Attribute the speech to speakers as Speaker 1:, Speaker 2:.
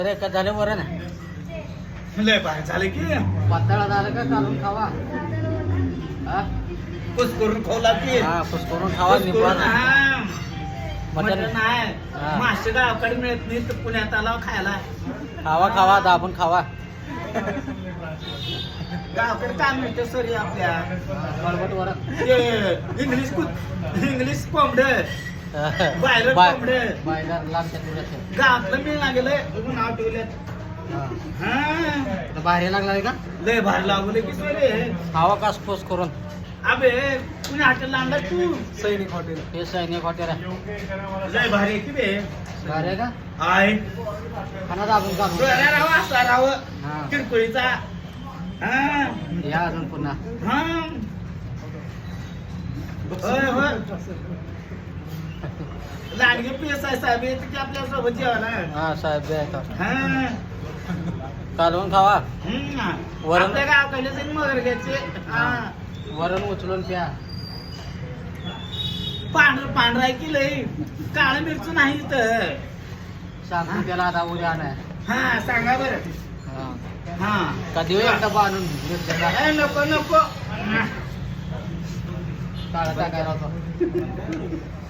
Speaker 1: अरे का झालं बरं ना
Speaker 2: लय बाहेर झालं की.
Speaker 1: पातळ झालं का काढून खावा. हा?
Speaker 2: कुस करून खावला की.
Speaker 1: हा कुस करून खावा
Speaker 2: कुस
Speaker 1: निपात
Speaker 2: करून, हा.
Speaker 1: मटण.
Speaker 2: मटण आहे.
Speaker 1: हा.
Speaker 2: मासे गावाकडे मिळत नाही तर पुण्यात आला खायला.
Speaker 1: खावा खावा दाबून खावा.
Speaker 2: गावाकडे काय मिळतं सरी आपल्या? इंग्लिश इंग्लिश कोंबड. बायलर कोंबडे.
Speaker 1: बायलर लांबच्या तुझ्या
Speaker 2: गावातलं मिळणार गेलंय बघून नाव ठेवलं हा.
Speaker 1: बाहेर का?
Speaker 2: लय भारी लागले की सरे
Speaker 1: खावा कास पोस करून?
Speaker 2: अबे पुणे हॉटेलला आणला तू?
Speaker 1: सैनिक हॉटेल. हे सैनिक हॉटेल आहे.
Speaker 2: लय भारी आहे की बे.
Speaker 1: भारी आहे का?
Speaker 2: आहे
Speaker 1: खाना दाबून काढून
Speaker 2: डोळ्या राहा असा राव.
Speaker 1: हा.
Speaker 2: किरकोळीचा. हा.
Speaker 1: या अजून पुन्हा.
Speaker 2: हा. होय होय लाडगे साहेब येते की आपल्यासोबत जेवायला?
Speaker 1: हा साहेब बी आहेत
Speaker 2: हा.
Speaker 1: कालवून खावा?
Speaker 2: हम्म.
Speaker 1: वरण-
Speaker 2: आपल्या गावाकडे जाईन मगर घ्यायचे. हा.
Speaker 1: वरण उचलून प्या.
Speaker 2: पांढर पांढरा आहे की लई? काळ मिरचू नाही तर
Speaker 1: सांगतो त्याला आता उद्या आणाय.
Speaker 2: हा सांगा बरं.
Speaker 1: हा.
Speaker 2: हा.
Speaker 1: कधी एकदा बांधून?
Speaker 2: ए, नको नको.
Speaker 1: 大概大概到这。